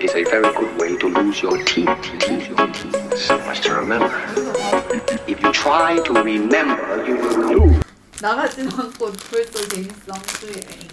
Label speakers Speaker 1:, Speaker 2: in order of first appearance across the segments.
Speaker 1: is a very good way to lose your teeth. So much to remember. If you try to remember, you will lose.
Speaker 2: 나가진 않고 벌써 재밌어 수여행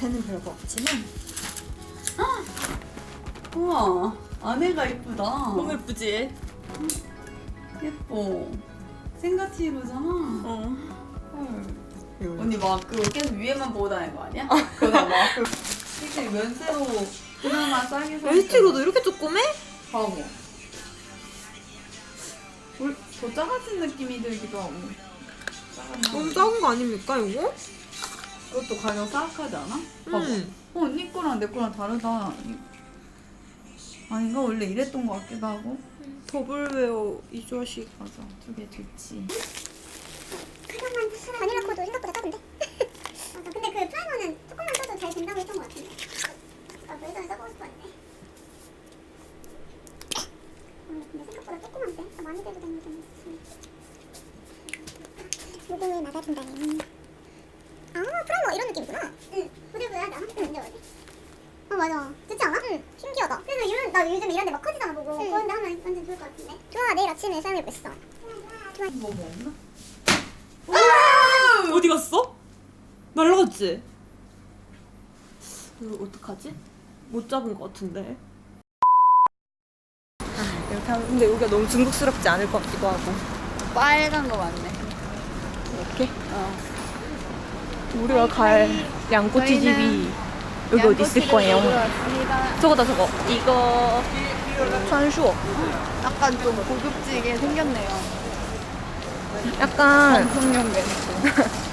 Speaker 3: 겉에는 별거 없지만
Speaker 2: 우와 아내가 이쁘다
Speaker 3: 너무 예쁘지?
Speaker 2: 예뻐 생가티로잖아
Speaker 3: 어
Speaker 2: 헐 언니 막 그거 계속 위에만 보고 다니는 거 아니야? 그거 막 이렇게 면세로 그나마 싸게 사
Speaker 3: LC로도 이렇게 조그매?
Speaker 2: 뭘- 더 작아진 느낌이 들기도 하고 작았나?
Speaker 3: 너무 작은 거 아닙니까 이거?
Speaker 2: 그것도 가격 싸악하지 않아? 봐봐
Speaker 3: 음.
Speaker 2: 어, 언니 거랑 내 거랑 다르다. 이- 아닌가? 원래 이랬던 것 같기도 하고.
Speaker 3: 더블웨어 이 자식
Speaker 2: 맞아. 두 개 좋지.
Speaker 4: 가격만 바닐라 코도 생각보다 작은데. 맞아. 근데 그 프라이머는 조금만 써도 잘 된다고 했던 것 같은데. 나 매장에 써보고 싶었는데. 음, 근데 생각보다 조그만데? 아, 많이 들고 다니는 좀 무공을 막아준다네. 아, 프라이머 이런 느낌이구나. 응. 부들부들하다. 응. 근데 어디? 어 맞아. 좋지 않아? 응. 신기하다. 그래서 이런 나 요즘 이런 데 막 커지잖아 보고. 그런 데 하면 완전 좋을 것 같은데. 좋아. 내일 아침에 있어. 좋아.
Speaker 2: 뭐 먹나?
Speaker 3: 어디 갔어? 날라갔지? 이거 어떡하지? 못 잡은 것 같은데 아, 이렇게 하면 근데 여기가 너무 중국스럽지 않을 것 같기도 하고
Speaker 2: 빨간 거 맞네.
Speaker 3: 이렇게?
Speaker 2: 어.
Speaker 3: 우리가 갈 양꼬치 집이 여기 어디 있을 거예요. 저거다 저거 이거 산슈
Speaker 2: 약간 좀 고급지게 생겼네요.
Speaker 3: 약간
Speaker 2: 방송용 멘트.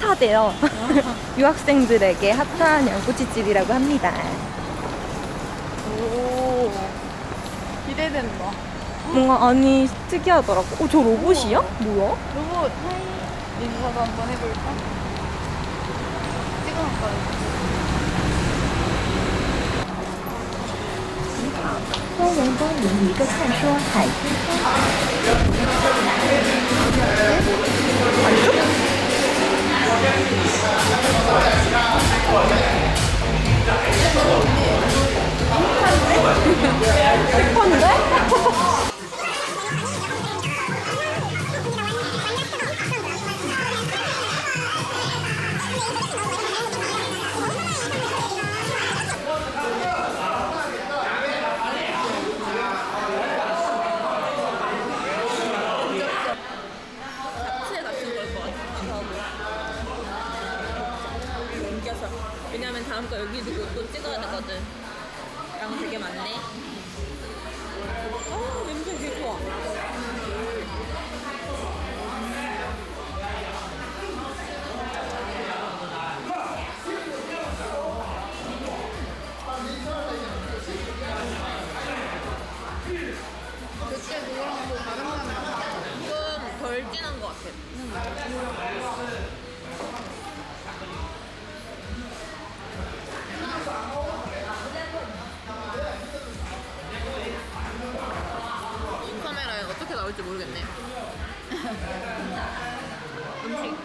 Speaker 3: 핫하대요 유학생들에게 핫한 양꼬치집이라고 합니다
Speaker 2: 오. 기대된다.
Speaker 3: 뭔가 아니 특이하더라고 어저 로봇이야? 뭐야?
Speaker 2: 로봇 하이. 인사도 한번 해볼까? 찍어놨거든.
Speaker 5: 欢迎光临一个看说海鲜餐。
Speaker 3: 찍어야 되거든.
Speaker 5: 양 되게 많네. 아 냄새 되게 좋아. 모르겠네. 음식.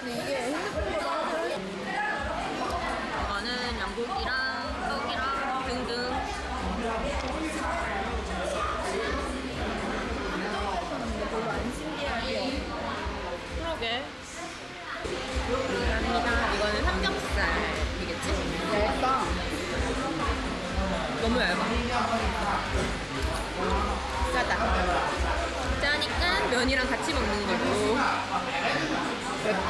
Speaker 5: 근데 이게 핸드폰보다 이거는 양고기랑 떡이랑 등등. 그러게. 감사합니다. 이거는 삼겹살이겠지?
Speaker 2: 얇다.
Speaker 5: 너무 얇아. 짜다. 면이랑 같이 먹는 걸로. 맵고.